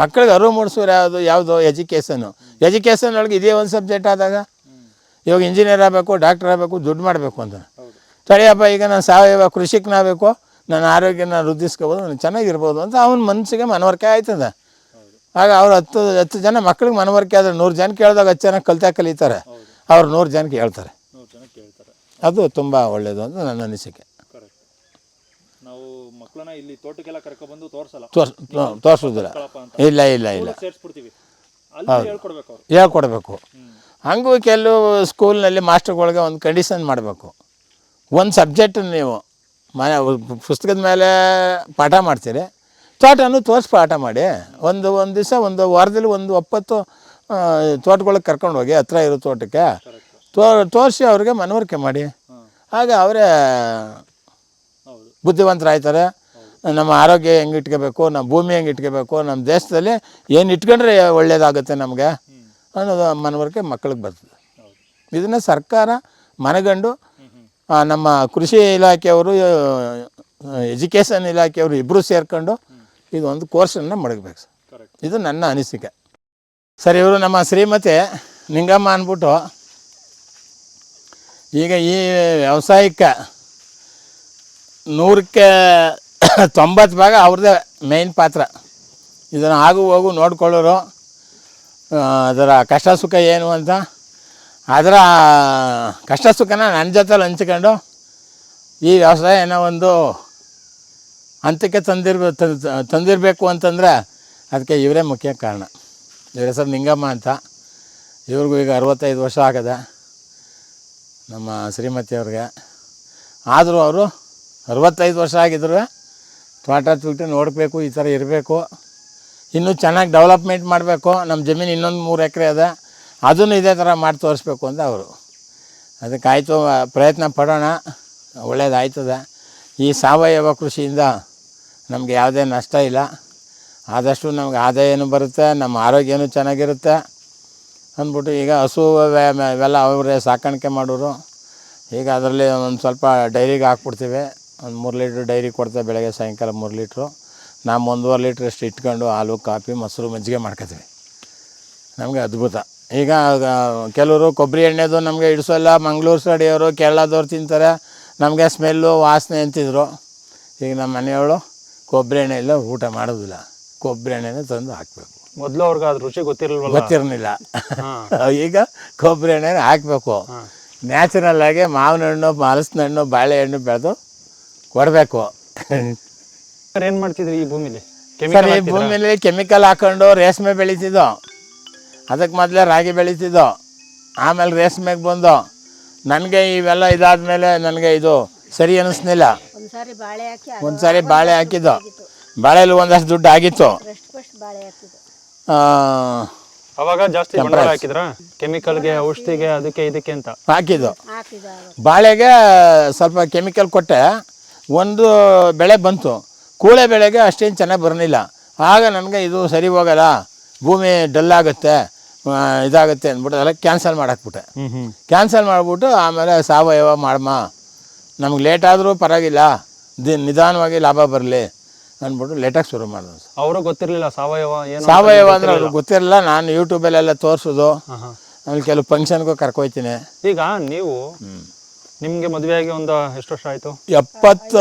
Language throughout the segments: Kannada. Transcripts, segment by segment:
ಮಕ್ಕಳಿಗೆ ಅರಿವು ಮೂಡಿಸೋರು ಯಾವುದು ಯಾವುದು ಎಜುಕೇಷನು ಎಜುಕೇಷನ್ ಒಳಗೆ ಇದೇ ಒಂದು ಸಬ್ಜೆಕ್ಟ್ ಆದಾಗ ಇವಾಗ ಇಂಜಿನಿಯರ್ ಆಗಬೇಕು ಡಾಕ್ಟರ್ ಆಗಬೇಕು ದುಡ್ಡು ಮಾಡಬೇಕು ಅಂತ. ತಡೆಯಪ್ಪ ಈಗ ನಾನು ಸಾವಯವ ಕೃಷಿಕನಾಗಬೇಕು ನನ್ನ ಆರೋಗ್ಯನ ವೃದ್ಧಿಸ್ಕೋಬೋದು ನಾನು ಚೆನ್ನಾಗಿರ್ಬೋದು ಅಂತ ಅವನ ಮನಸ್ಸಿಗೆ ಮನವರಿಕೆ ಆಯ್ತದ. ಆಗ ಅವ್ರು ಹತ್ತು ಹತ್ತು ಜನ ಮಕ್ಳಿಗೆ ಮನವರಿಕೆ ಆದರೆ ನೂರು ಜನ ಕೇಳಿದಾಗ ಹತ್ತು ಜನ ಕಲಿತಾ ಕಲಿತಾರೆ. ಅವ್ರು ನೂರು ಜನಕ್ಕೆ ಹೇಳ್ತಾರೆ. ಅದು ತುಂಬ ಒಳ್ಳೆಯದು ಅಂತ ನನ್ನ ಅನಿಸಿಕೆ. ಮಕ್ಕಳನ್ನ ಇಲ್ಲಿ ತೋಟಕ್ಕೆಲ್ಲ ಕರ್ಕೊಬಂದು ತೋರಿಸಲ್ಲ. ತೋರ್ಸ್ ತೋರಿಸೋದಿಲ್ಲ. ಇಲ್ಲ ಇಲ್ಲ ಇಲ್ಲ. ಸೇರಿಸ್ಬಿಡ್ತೀವಿ. ಅಲ್ಲಿ ಹೇಳ್ಕೊಡ್ಬೇಕು ಅವ್ರು. ಹೇಳ್ಕೊಡ್ಬೇಕು. ಹಂಗೂ ಕೆಲವು ಸ್ಕೂಲ್ನಲ್ಲಿ ಮಾಸ್ಟರ್ಗಳಿಗೆ ಒಂದು ಕಂಡೀಷನ್ ಮಾಡಬೇಕು. ಒಂದು ಸಬ್ಜೆಕ್ಟ್ ನೀವು ಮನೆ ಪುಸ್ತಕದ ಮೇಲೆ ಪಾಠ ಮಾಡ್ತೀರಿ. ತೋಟನೂ ತೋರಿಸಿ ಪಾಠ ಮಾಡಿ. ಒಂದು ಒಂದು ದಿವಸ ಒಂದು ವಾರದಲ್ಲಿ ಒಂದು ಒಪ್ಪತ್ತು ತೋಟಗಳಿಗೆ ಕರ್ಕೊಂಡು ಹೋಗಿ ಹತ್ರ ಇರೋ ತೋಟಕ್ಕೆ ತೋ ತೋರಿಸಿ ಅವ್ರಿಗೆ ಮನವರಿಕೆ ಮಾಡಿ. ಆಗ ಅವರೇ ಬುದ್ಧಿವಂತರಾಯ್ತಾರೆ. ನಮ್ಮ ಆರೋಗ್ಯ ಹೆಂಗೆ ಇಟ್ಕೋಬೇಕು ನಮ್ಮ ಭೂಮಿ ಹೆಂಗೆ ಇಟ್ಕೋಬೇಕು ನಮ್ಮ ದೇಶದಲ್ಲಿ ಏನು ಇಟ್ಕೊಂಡ್ರೆ ಒಳ್ಳೇದಾಗುತ್ತೆ ನಮಗೆ ಅನ್ನೋದು ಮನವರಿಕೆ ಮಕ್ಕಳಿಗೆ ಬರ್ತದೆ. ಇದನ್ನು ಸರ್ಕಾರ ಮನಗಂಡು ನಮ್ಮ ಕೃಷಿ ಇಲಾಖೆಯವರು ಎಜುಕೇಷನ್ ಇಲಾಖೆಯವರು ಇಬ್ಬರು ಸೇರ್ಕೊಂಡು ಇದೊಂದು ಕೋರ್ಸನ್ನು ಮಡಗಬೇಕು ಸರ್. ಇದು ನನ್ನ ಅನಿಸಿಕೆ. ಸರ್ ಇವರು ನಮ್ಮ ಶ್ರೀಮತಿ ನಿಂಗಮ್ಮ ಅಂದ್ಬಿಟ್ಟು ಈಗ ಈ ವ್ಯವಸಾಯಕ್ಕೆ ನೂರಕ್ಕೆ ತೊಂಬತ್ತು ಭಾಗ ಅವ್ರದ್ದೇ ಮೇಯ್ನ್ ಪಾತ್ರ. ಇದನ್ನು ಆಗು ಹೋಗು ನೋಡ್ಕೊಳ್ಳೋರು ಅದರ ಕಷ್ಟ ಸುಖ ಏನು ಅಂತ. ಅದರ ಕಷ್ಟ ಸುಖನ ನನ್ನ ಜೊತೆಲಿ ಹಂಚ್ಕೊಂಡು ಈ ವ್ಯವಸಾಯನ ಒಂದು ಹಂತಕ್ಕೆ ತಂದಿರ್ಬೇ ತಂದಿರಬೇಕು ಅಂತಂದರೆ ಅದಕ್ಕೆ ಇವರೇ ಮುಖ್ಯ ಕಾರಣ. ಇವ್ರ ಹೆಸರು ನಿಂಗಮ್ಮ ಅಂತ ಇವ್ರಿಗೂ ಈಗ ಅರವತ್ತೈದು ವರ್ಷ ಆಗದೆ ನಮ್ಮ ಶ್ರೀಮತಿಯವ್ರಿಗೆ ಆದರೂ ಅವರು ಅರವತ್ತೈದು ವರ್ಷ ಆಗಿದ್ರು ತೋಟ ತುಲ್ಟಿ ನೋಡಬೇಕು, ಈ ಥರ ಇರಬೇಕು. ಇನ್ನೂ ಚೆನ್ನಾಗಿ ಡೆವಲಪ್ಮೆಂಟ್ ಮಾಡಬೇಕು. ನಮ್ಮ ಜಮೀನು ಇನ್ನೊಂದು ಮೂರು ಎಕರೆ ಅದ. ಅದನ್ನು ಇದೇ ಥರ ಮಾಡಿ ತೋರಿಸ್ಬೇಕು ಅಂತ ಅವರು. ಅದಕ್ಕಾಯಿತು ಪ್ರಯತ್ನ ಪಡೋಣ. ಒಳ್ಳೇದಾಯ್ತದೆ. ಈ ಸಾವಯವ ಕೃಷಿಯಿಂದ ನಮಗೆ ಯಾವುದೇ ನಷ್ಟ ಇಲ್ಲ. ಆದಷ್ಟು ನಮ್ಗೆ ಆದಾಯನೂ ಬರುತ್ತೆ, ನಮ್ಮ ಆರೋಗ್ಯನೂ ಚೆನ್ನಾಗಿರುತ್ತೆ ಅಂದ್ಬಿಟ್ಟು ಈಗ ಹಸು ಇವೆಲ್ಲ ಅವರೇ ಸಾಕಾಣಿಕೆ ಮಾಡೋರು. ಈಗ ಅದರಲ್ಲಿ ಒಂದು ಸ್ವಲ್ಪ ಡೈರಿಗೆ ಹಾಕ್ಬಿಡ್ತೀವಿ. ಒಂದು ಮೂರು ಲೀಟ್ರ್ ಡೈರಿ ಕೊಡ್ತೇವೆ ಬೆಳಗ್ಗೆ ಸಾಯಂಕಾಲ ಮೂರು ಲೀಟ್ರು. ನಾವು ಒಂದೂವರೆ ಲೀಟ್ರ್ ಅಷ್ಟು ಇಟ್ಕೊಂಡು ಹಾಲು ಕಾಫಿ ಮೊಸರು ಮಜ್ಜಿಗೆ ಮಾಡ್ಕೊತೀವಿ. ನಮಗೆ ಅದ್ಭುತ. ಈಗ ಕೆಲವರು ಕೊಬ್ಬರಿ ಎಣ್ಣೆದು ನಮಗೆ ಹಿಡಿಸೋಲ್ಲ ಮಂಗಳೂರು ಸೈಡಿಯವರು ಕೇರಳದವ್ರು ತಿಂತಾರೆ. ನಮಗೆ ಸ್ಮೆಲ್ಲು ವಾಸನೆ ಅಂತಿದ್ರು. ಈಗ ನಮ್ಮ ಮನೆಯವಳು ಕೊಬ್ಬರಿ ಎಣ್ಣೆ ಇಲ್ಲ ಊಟ ಮಾಡೋದಿಲ್ಲ. ಕೊಬ್ಬರಿ ಎಣ್ಣೆನೇ ತಂದು ಹಾಕಬೇಕು. ಮೊದಲು ಅವ್ರಿಗೆ ಅದು ರುಚಿ ಗೊತ್ತಿರಲಿಲ್ಲ. ಗೊತ್ತಿರಲಿಲ್ಲ. ಈಗ ಕೊಬ್ಬರಿ ಎಣ್ಣೆ ಹಾಕಬೇಕು. ನ್ಯಾಚುರಲ್ ಆಗಿ ಮಾವಿನ ಹಣ್ಣು ಹಲಸಿನ ಹಣ್ಣು ಬಾಳೆಹಣ್ಣು ಬೆಳೆದು ಕೊಡಬೇಕು. ಸರ್ ಏನ್ ಮಾಡ್ತಿದ್ರಿ ಈ ಭೂಮಿಲಿ? ಸರ್ ಕೆಮಿಕಲ್ ಈ ಭೂಮಿಲಿ ಕೆಮಿಕಲ್ ಹಾಕೊಂಡು ರೇಷ್ಮೆ ಬೆಳೀತಿದ್ದೋ ಅದಕ್ಕೆ ಮೊದಲೇ ರಾಗಿ ಬೆಳೀತಿದ್ದೋ ಆಮೇಲೆ ರೇಷ್ಮೆಗೆ ಬಂದು ನನಗೆ ಇವೆಲ್ಲ ಇದಾದ್ಮೇಲೆ ನನಗೆ ಇದು ಸರಿ ಅನ್ನಿಸ್ಲಿಲ್ಲ ಒಂದ್ಸಾರಿ ಬಾಳೆ ಹಾಕಿ ಒಂದು ಸಾರಿ ಬಾಳೆ ಹಾಕಿದ್ದು. ಬಾಳೆಲಿ ಒಂದಷ್ಟು ದುಡ್ಡು ಆಗಿತ್ತು. ಅವಾಗ ಜಾಸ್ತಿ ಹಾಕಿದ್ರ? ಕೆಮಿಕಲ್ಗೆ ಔಷಧಿಗೆ ಅದಕ್ಕೆ ಇದಕ್ಕೆ ಅಂತ? ಹಾಕಿದ್ದು. ಹಾಕಿದ ಬಾಳೆಗೆ ಸ್ವಲ್ಪ ಕೆಮಿಕಲ್ ಕೊಟ್ಟೆ. ಒಂದು ಬೆಳೆ ಬಂತು. ಕೂಳೆ ಬೆಳೆಗೆ ಅಷ್ಟೇನು ಚೆನ್ನಾಗಿ ಬರಲಿಲ್ಲ. ಆಗ ನನಗೆ ಇದು ಸರಿ ಹೋಗಲ್ಲ. ಭೂಮಿ ಡಲ್ ಆಗುತ್ತೆ ಇದಾಗುತ್ತೆ ಅಂದ್ಬಿಟ್ಟು ಅದಕ್ಕೆ ಕ್ಯಾನ್ಸಲ್ ಮಾಡಾಕ್ಬಿಟ್ಟೆ. ಕ್ಯಾನ್ಸಲ್ ಮಾಡಿಬಿಟ್ಟು ಆಮೇಲೆ ಸಾವಯವ ಮಾಡಮ್ಮ ನಮ್ಗೆ ಲೇಟ್ ಆದರೂ ಪರವಾಗಿಲ್ಲ. ದಿ ನಿಧಾನವಾಗಿ ಲಾಭ ಬರಲಿ ಅಂದ್ಬಿಟ್ಟು ಲೇಟಾಗಿ ಶುರು ಮಾಡಿದೆ ಅವರು ಗೊತ್ತಿರಲಿಲ್ಲ ಸಾವಯವ ಸಾವಯವ ಅಂದ್ರೆ ಅವ್ರಿಗೆ ಗೊತ್ತಿರಲಿಲ್ಲ? ನಾನು ಯೂಟ್ಯೂಬಲ್ಲೆಲ್ಲ ತೋರಿಸೋದು. ಆಮೇಲೆ ಕೆಲವು ಫಂಕ್ಷನ್ಗೂ ಕರ್ಕೊಯ್ತೀನಿ. ಈಗ ನೀವು ನಿಮ್ಗೆ ಮದುವೆಯಾಗಿ ಒಂದು ಎಷ್ಟು ವರ್ಷ ಆಯ್ತು? ಎಪ್ಪತ್ತು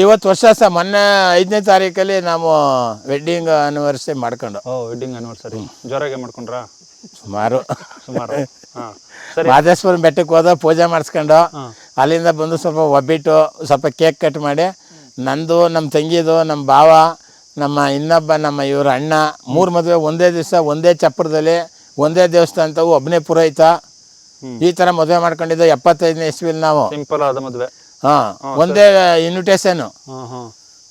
ಐವತ್ತು ವರ್ಷ ಸಹ ಮೊನ್ನೆ ಐದನೇ ತಾರೀಕಲ್ಲಿ ನಾವು ವೆಡ್ಡಿಂಗ್ ಆನಿವರ್ಸರಿ ಮಾಡ್ಕೊಂಡು. ಓ ವೆಡ್ಡಿಂಗ್ ಆನಿವರ್ಸರಿ ಜೋರಾಗೆ ಮಾಡ್ಕೊಂಡ್ರಾ? ಸುಮಾರು. ಸುಮಾರು. ಹಾಂ ಸರಿ. ಮಾದೇಶ್ವರ ಬೆಟ್ಟಕ್ಕೆ ಹೋದ ಪೂಜೆ ಮಾಡಿಸ್ಕೊಂಡು ಅಲ್ಲಿಂದ ಬಂದು ಸ್ವಲ್ಪ ಒಬ್ಬಿಟ್ಟು ಸ್ವಲ್ಪ ಕೇಕ್ ಕಟ್ ಮಾಡಿ ನಂದು ನಮ್ಮ ತಂಗಿದು ನಮ್ಮ ಭಾವ ನಮ್ಮ ಇನ್ನೊಬ್ಬ ನಮ್ಮ ಇವ್ರ ಅಣ್ಣ ಮೂರು ಮದುವೆ ಒಂದೇ ದಿವಸ ಒಂದೇ ಚಪ್ಪರದಲ್ಲಿ ಒಂದೇ ದೇವಸ್ಥಾನ ಒಬ್ಬನೇ ಪುರೋಹಿತ. ಈ ತರ ಮದುವೆ ಮಾಡ್ಕೊಂಡಿದ್ದ ಎಪ್ಪತ್ತೈದನೇ ಇಸ್ವಿಲ್ ನಾವು. ಸಿಂಪಲ್ ಆದ ಮದುವೆ. ಹಾ ಒಂದೇ ಇನ್ವಿಟೇಷನ್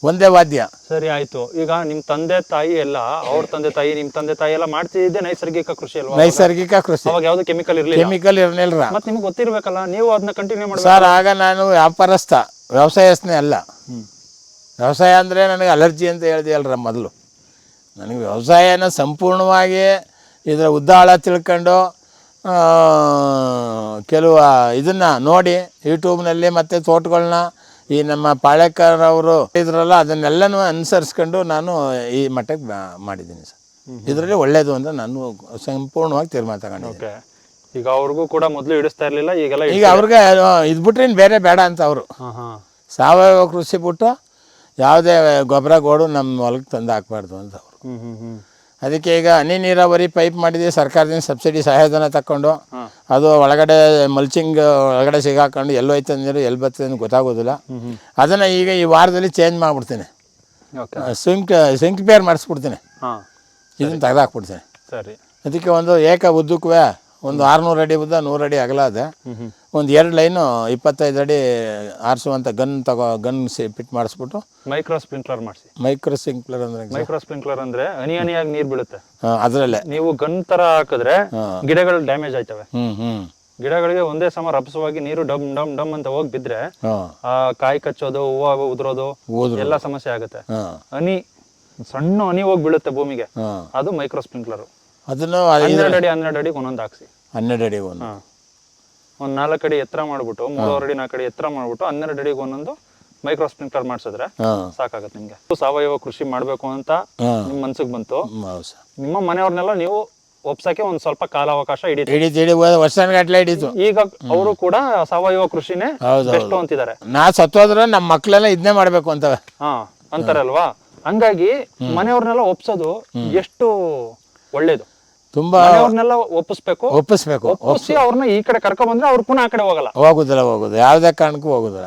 ಒಂದೇ ವಾದ್ಯ. ಸರಿ ಆಯ್ತು. ಈಗ ನಿಮ್ ತಂದೆ ತಾಯಿ ಎಲ್ಲ ಅವ್ರ ತಂದೆ ತಾಯಿ ನಿಮ್ ತಂದೆ ತಾಯಿ ಎಲ್ಲ ಮಾಡ್ತಿದ್ದೆ ನೈಸರ್ಗಿಕ ಕೃಷಿ ಅಲ್ವಾ? ನೈಸರ್ಗಿಕ ಕೃಷಿ. ಅವಾಗ ಯಾವ್ದು ಕೆಮಿಕಲ್ ಇರ್ಲಿಲ್ಲ? ಕೆಮಿಕಲ್ ಇರಲಿಲ್ಲ ಮತ್ತೆ ನಿಮ್ಗೆ ಗೊತ್ತಿರ್ಬೇಕಲ್ಲ ನೀವು ಅದನ್ನ ಕಂಟಿನ್ಯೂ ಮಾಡಿ ಸರ್ ಆಗ ನಾನು ವ್ಯಾಪಾರಸ್ಥ ವ್ಯವಸಾಯಸ್ಥನೇ ಅಲ್ಲ. ವ್ಯವಸಾಯ ಅಂದ್ರೆ ನನಗೆ ಅಲರ್ಜಿ ಅಂತ ಹೇಳ್ದೆಯಲ್ರ ಮೊದಲು. ನನಗೆ ವ್ಯವಸಾಯನ ಸಂಪೂರ್ಣವಾಗಿ ಇದರ ಉದ್ದಾಳ ತಿಳ್ಕೊಂಡು ಕೆಲವು ಇದನ್ನು ನೋಡಿ ಯೂಟ್ಯೂಬ್ನಲ್ಲಿ ಮತ್ತು ತೋಟಗಳನ್ನ ಈ ನಮ್ಮ ಪಾಳೆಕರ್ ಅವರು ಇದ್ರಲ್ಲ ಅದನ್ನೆಲ್ಲನೂ ಅನುಸರಿಸ್ಕೊಂಡು ನಾನು ಈ ಮಟ್ಟಕ್ಕೆ ಮಾಡಿದ್ದೀನಿ ಸರ್. ಇದರಲ್ಲಿ ಒಳ್ಳೇದು ಅಂತ ನಾನು ಸಂಪೂರ್ಣವಾಗಿ ತೀರ್ಮಾನ ತಗೊಂಡಿದ್ದೆ ಈಗ ಅವ್ರಿಗೂ ಕೂಡ ಮೊದಲು ಇಡಿಸ್ತಾ ಇರಲಿಲ್ಲ ಈಗೆಲ್ಲ ಈಗ ಅವ್ರಿಗೆ ಇದು ಬಿಟ್ರೆ ಇನ್ನು ಬೇರೆ ಬೇಡ ಅಂತ ಅವರು. ಸಾವಯವ ಕೃಷಿ ಬಿಟ್ಟು ಯಾವುದೇ ಗೊಬ್ಬರ ಗೋಡು ನಮ್ಮ ಹೊಲಕ್ಕೆ ತಂದು ಹಾಕ್ಬಾರ್ದು ಅಂತ ಅವರು. ಅದಕ್ಕೆ ಈಗ ಹನಿ ನೀರಾವರಿ ಪೈಪ್ ಮಾಡಿದ್ವಿ ಸರ್ಕಾರದಿಂದ ಸಬ್ಸಿಡಿ ಸಹಾಯಧನ ತಕ್ಕೊಂಡು. ಅದು ಒಳಗಡೆ ಮಲ್ಚಿಂಗ್ ಒಳಗಡೆ ಸಿಗಾಕೊಂಡು ಎಲ್ಲೋಯ್ತು ನೀರು ಎಲ್ಲಿ ಬರ್ತದೆ ಅಂತ ಗೊತ್ತಾಗೋದಿಲ್ಲ. ಅದನ್ನು ಈಗ ಈ ವಾರದಲ್ಲಿ ಚೇಂಜ್ ಮಾಡಿಬಿಡ್ತೀನಿ. ಸಿಂಕ್ ಸಿಂಕ್ ಪೇರ್ ಮಾಡಿಸ್ಬಿಡ್ತೀನಿ. ಇದನ್ನು ತೆಗೆದಾಕ್ಬಿಡ್ತೀನಿ. ಸರಿ. ಅದಕ್ಕೆ ಒಂದು ಏಕ ಉದ್ದಕ್ಕೂ ಒಂದು ಆರುನೂರು ಅಡಿ ಉದ್ದ ನೂರು ಅಡಿ ಅಗಲ ಅದೆ. ಒಂದು ಎರಡು ಲೈನು ಇಪ್ಪತ್ತೈದು ಅಡಿ ಆರಿಸುವಂಥ ಗನ್ ತಗೋ ಗನ್ ಸಿ ಫಿಟ್ ಮಾಡಿಸ್ಬಿಟ್ಟು ಮೈಕ್ರೋ ಸ್ಪ್ರಿಂಕ್ಲರ್ ಮಾಡಿಸಿ. ಮೈಕ್ರೋ ಸ್ಪ್ರಿಂಕ್ಲರ್ ಅಂದ್ರೆ ಮೈಕ್ರೋ ಸ್ಪ್ರಿಂಕ್ಲರ್ ಅಂದ್ರೆ ಹನಿ ಹನಿಯಾಗಿ ನೀರು ಬೀಳುತ್ತೆ. ಅದರಲ್ಲೇ. ನೀವು ಗನ್ ತರ ಹಾಕಿದ್ರೆ ಗಿಡಗಳು ಡ್ಯಾಮೇಜ್ ಆಯ್ತವೆ. ಗಿಡಗಳಿಗೆ ಒಂದೇ ಸಮ ರಭಸವಾಗಿ ನೀರು ಡಮ್ ಡಮ್ ಡಮ್ ಅಂತ ಹೋಗಿ ಬಿದ್ರೆ ಆ ಕಾಯಿ ಕಚ್ಚೋದು ಹೂವು ಉದುರೋದು ಎಲ್ಲ ಸಮಸ್ಯೆ ಆಗುತ್ತೆ. ಅನಿ ಹನಿ ಸಣ್ಣ ಹನಿ ಹೋಗಿ ಬೀಳುತ್ತೆ ಭೂಮಿಗೆ ಅದು ಮೈಕ್ರೋ ಸ್ಪ್ರಿಂಕ್ಲರ್ ಅದನ್ನ ಹನ್ನೆರಡು ಅಡಿ ಹನ್ನೆರಡು ಅಡಿಗೆ ಒಂದೊಂದು ಹಾಕ್ಸಿ. ಹನ್ನೆರಡು ಅಡಿ ಒಂದು. ಒಂದ್ ನಾಲ್ಕು ಅಡಿ ಎತ್ತರ ಮಾಡ್ಬಿಟ್ಟು ಮೂರುವರೆ ಅಡಿ ನಾಲ್ಕು ಅಡಿ ಎತ್ತರ ಮಾಡ್ಬಿಟ್ಟು ಹನ್ನೆರಡು ಅಡಿಗೆ ಒಂದೊಂದು ಮೈಕ್ರೋ ಸ್ಪ್ರಿಂಕ್ಲರ್ ಮಾಡಿಸಿದ್ರೆ ಸಾಕಾಗತ್ತೆ ನಿಮ್ಗೆ. ಸಾವಯವ ಕೃಷಿ ಮಾಡ್ಬೇಕು ಅಂತ ನಿಮ್ಮ ನಿಮ್ ಮನ್ಸಿಗೆ ಬಂತು. ನಿಮ್ಮ ಮನೆಯವ್ರನ್ನೆಲ್ಲ ನೀವು ಒಪ್ಸಕ್ಕೆ ಒಂದ್ ಸ್ವಲ್ಪ ಕಾಲಾವಕಾಶ ಹಿಡಿತು ಹಿಡಿತು ಹಿಡಿ ವರ್ಷಗಟ್ಟಲೆ ಹಿಡೀತು. ಈಗ ಅವರು ಕೂಡ ಸಾವಯವ ಕೃಷಿನೇ ಬೆಸ್ಟ್ ಅಂತಿದ್ದಾರೆ. ನಾ ಸತ್ತೋದ್ರೆ ನಮ್ಮ ಮಕ್ಕಳೆಲ್ಲ ಇದನ್ನೇ ಮಾಡ್ಬೇಕು ಅಂತ ಹಾ ಅಂತಾರಲ್ವಾ? ಹಂಗಾಗಿ ಮನೆಯವ್ರನ್ನೆಲ್ಲ ಒಪ್ಸೋದು ಎಷ್ಟು ಒಳ್ಳೇದು. ತುಂಬ ಅವ್ರನ್ನೆಲ್ಲ ಒಪ್ಪಿಸ್ಬೇಕು. ಒಪ್ಪಿಸ್ಬೇಕು. ಒಪ್ಪಿಸಿ ಅವ್ರನ್ನ ಈ ಕಡೆ ಕರ್ಕೊಂಡ್ ಬಂದ್ರೆ ಅವ್ರು ಪುನಃ ಆ ಕಡೆ ಹೋಗಲ್ಲ. ಹೋಗುದಿಲ್ಲ ಹೋಗುದು. ಯಾವುದೇ ಕಾರಣಕ್ಕೂ ಹೋಗುದಿಲ್ಲ.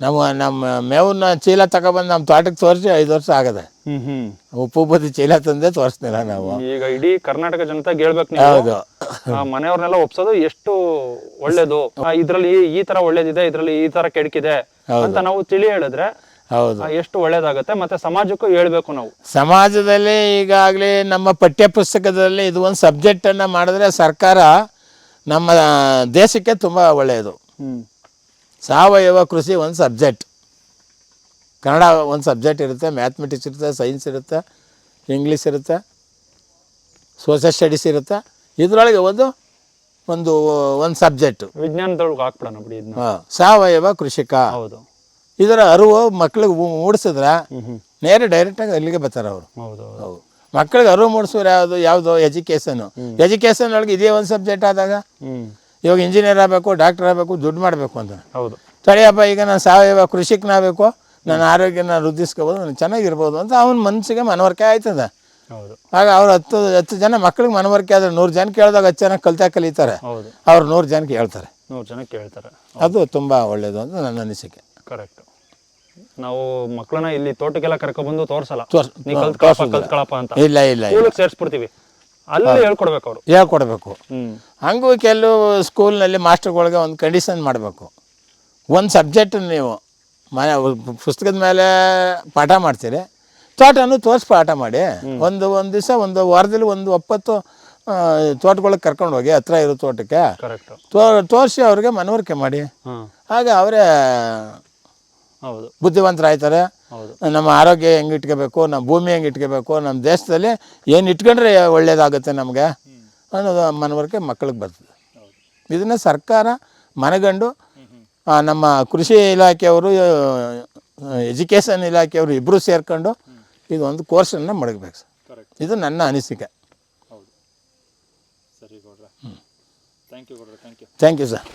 ನಮ್ಮ ನಮ್ಮ ಮೇವನ್ನ ಚೀಲ ತಗೊಬಂದು ನಮ್ಮ ತೋಟಕ್ಕೆ ತೋರಿಸಿ ಐದು ವರ್ಷ ಆಗದೆ. ಉಪ್ಪು ಬದಿ ಚೀಲ ತಂದೆ ತೋರಿಸ್ತಿಲ್ಲ ನಾವು. ಈಗ ಇಡೀ ಕರ್ನಾಟಕ ಜನತೆಗೆ ಹೇಳ್ಬೇಕು ನೀವು. ಹೌದು. ಆ, ಮನೆಯವ್ರನ್ನೆಲ್ಲ ಒಪ್ಸೋದು ಎಷ್ಟು ಒಳ್ಳೇದು. ಇದ್ರಲ್ಲಿ ಈ- ಈ ತರ ಒಳ್ಳೇದಿದೆ ಇದ್ರಲ್ಲಿ ಈ ತರ ಕೆಡಕಿದೆ ಅಂತ ನಾವು ತಿಳಿ ಹೇಳಿದ್ರೆ ಹೌದು. ಎಷ್ಟು ಒಳ್ಳೇದಾಗುತ್ತೆ ಮತ್ತೆ ಸಮಾಜಕ್ಕೂ ಹೇಳ್ಬೇಕು ನಾವು. ಸಮಾಜದಲ್ಲಿ ಈಗಾಗಲೇ ನಮ್ಮ ಪಠ್ಯ ಪುಸ್ತಕದಲ್ಲಿ ಇದು ಒಂದು ಸಬ್ಜೆಕ್ಟನ್ನು ಮಾಡಿದ್ರೆ ಸರ್ಕಾರ ನಮ್ಮ ದೇಶಕ್ಕೆ ತುಂಬ ಒಳ್ಳೆಯದು. ಸಾವಯವ ಕೃಷಿ ಒಂದು ಸಬ್ಜೆಕ್ಟ್. ಕನ್ನಡ ಒಂದು ಸಬ್ಜೆಕ್ಟ್ ಇರುತ್ತೆ ಮ್ಯಾಥಮೆಟಿಕ್ಸ್ ಇರುತ್ತೆ ಸೈನ್ಸ್ ಇರುತ್ತೆ ಇಂಗ್ಲೀಷ್ ಇರುತ್ತೆ ಸೋಷಿಯಲ್ ಸ್ಟಡೀಸ್ ಇರುತ್ತೆ. ಇದರೊಳಗೆ ಒಂದು ಒಂದು ಒಂದು ಸಬ್ಜೆಕ್ಟ್. ವಿಜ್ಞಾನದೊಳಗೆ ಹಾಕ್ಬಿಡೋಣ ಬಿಡಿ ಹಾಂ ಸಾವಯವ ಕೃಷಿಕ. ಹೌದು. ಇದರ ಅರಿವು ಮಕ್ಳಿಗೆ ಮೂಡಿಸಿದ್ರೆ ನೇರ ಡೈರೆಕ್ಟಾಗಿ ಅಲ್ಲಿಗೆ ಬರ್ತಾರೆ ಅವರು. ಹೌದು ಹೌದು. ಮಕ್ಕಳಿಗೆ ಅರಿವು ಮೂಡಿಸೋರು ಯಾವುದು ಯಾವುದು ಎಜುಕೇಷನು ಎಜುಕೇಷನ್ ಒಳಗೆ ಇದೇ ಒಂದು ಸಬ್ಜೆಕ್ಟ್ ಆದಾಗ ಇವಾಗ ಇಂಜಿನಿಯರ್ ಆಗಬೇಕು ಡಾಕ್ಟರ್ ಆಗಬೇಕು ದುಡ್ಡು ಮಾಡಬೇಕು ಅಂತ. ಹೌದು. ತಡೆಯಪ್ಪ ಈಗ ನಾನು ಸಾವಯವ ಕೃಷಿಕನಾಗಬೇಕು ನನ್ನ ಆರೋಗ್ಯನ ವೃದ್ಧಿಸ್ಕೋಬೋದು ನಾನು ಚೆನ್ನಾಗಿರ್ಬೋದು ಅಂತ ಅವನ ಮನಸ್ಸಿಗೆ ಮನವರಿಕೆ ಆಯ್ತದೆ. ಹೌದು. ಆಗ ಅವ್ರು ಹತ್ತು ಹತ್ತು ಜನ ಮಕ್ಳಿಗೆ ಮನವರಿಕೆ ಆದರೆ ನೂರು ಜನ ಕೇಳಿದಾಗ ಹತ್ತು ಜನ ಕಲಿತಾ ಕಲಿತಾರೆ. ಅವ್ರು ನೂರು ಜನಕ್ಕೆ ಹೇಳ್ತಾರೆ ನೂರು ಜನ ಕೇಳ್ತಾರೆ. ಅದು ತುಂಬ ಒಳ್ಳೆಯದು ಅಂತ ನನ್ನ ಅನಿಸಿಕೆ. ಕರೆಕ್ಟ್ ನಾವು ಮಕ್ಕಳನ್ನ ಇಲ್ಲಿ ತೋಟಕ್ಕೆಲ್ಲ ಕರ್ಕೊಬಂದು ತೋರ್ಸಲ್ಲ. ತೋರ್ಸ್- ನೀ ಕಲ್ತ್ಕೊಳಪ್ಪ ಕಲ್ತ್ಕೊಳಪ್ಪ ಅಂತ. ಇಲ್ಲ ಇಲ್ಲ ಇಲ್ಲ. ಸ್ಕೂಲಿಗೆ ಸೇರಿಸ್ಬಿಡ್ತೀವಿ. ಅಲ್ಲಿ ಹೇಳ್ಕೊಡ್ಬೇಕು ಅವರು. ಹೇಳ್ಕೊಡ್ಬೇಕು. ಹ್ಮ್. ಹಂಗೂ ಕೆಲವು ಸ್ಕೂಲ್ನಲ್ಲಿ ಮಾಸ್ಟರ್ಗಳಿಗೆ ಒಂದು ಕಂಡೀಷನ್ ಮಾಡಬೇಕು. ಒಂದು ಸಬ್ಜೆಕ್ಟ್ ನೀವು ಮನೆ ಪುಸ್ತಕದ ಮೇಲೆ ಪಾಠ ಮಾಡ್ತೀರಿ. ತೋಟನೂ ತೋರಿಸಿ ಪಾಠ ಮಾಡಿ. ಒಂದು ಒಂದು ದಿವಸ ಒಂದು ವಾರದಲ್ಲಿ ಒಂದು ಒಪ್ಪತ್ತು ತೋಟಗಳಿಗೆ ಕರ್ಕೊಂಡು ಹೋಗಿ ಹತ್ರ ಇರೋ ತೋಟಕ್ಕೆ. ಕರೆಕ್ಟ್ ತೋ ತೋರಿಸಿ ಅವ್ರಿಗೆ ಮನವರಿಕೆ ಮಾಡಿ. ಆಗ ಅವರೇ ಹೌದು. ಬುದ್ಧಿವಂತರಾಯ್ತಾರೆ. ಹೌದು. ನಮ್ಮ ಆರೋಗ್ಯ ಹೆಂಗೆ ಇಟ್ಕೋಬೇಕು ನಮ್ಮ ಭೂಮಿ ಹೆಂಗೆ ಇಟ್ಕೋಬೇಕು ನಮ್ಮ ದೇಶದಲ್ಲಿ ಏನು ಇಟ್ಕೊಂಡ್ರೆ ಒಳ್ಳೇದಾಗುತ್ತೆ ನಮಗೆ ಅನ್ನೋದು ಮನವರಿಕೆ ಮಕ್ಕಳಿಗೆ ಬರ್ತದೆ. ಇದನ್ನು ಸರ್ಕಾರ ಮನಗಂಡು ನಮ್ಮ ಕೃಷಿ ಇಲಾಖೆಯವರು ಎಜುಕೇಷನ್ ಇಲಾಖೆಯವರು ಇಬ್ಬರು ಸೇರ್ಕೊಂಡು ಇದೊಂದು ಕೋರ್ಸನ್ನು ಮಡಗಬೇಕು ಸರ್. ಇದು ನನ್ನ ಅನಿಸಿಕೆ. Thank you sir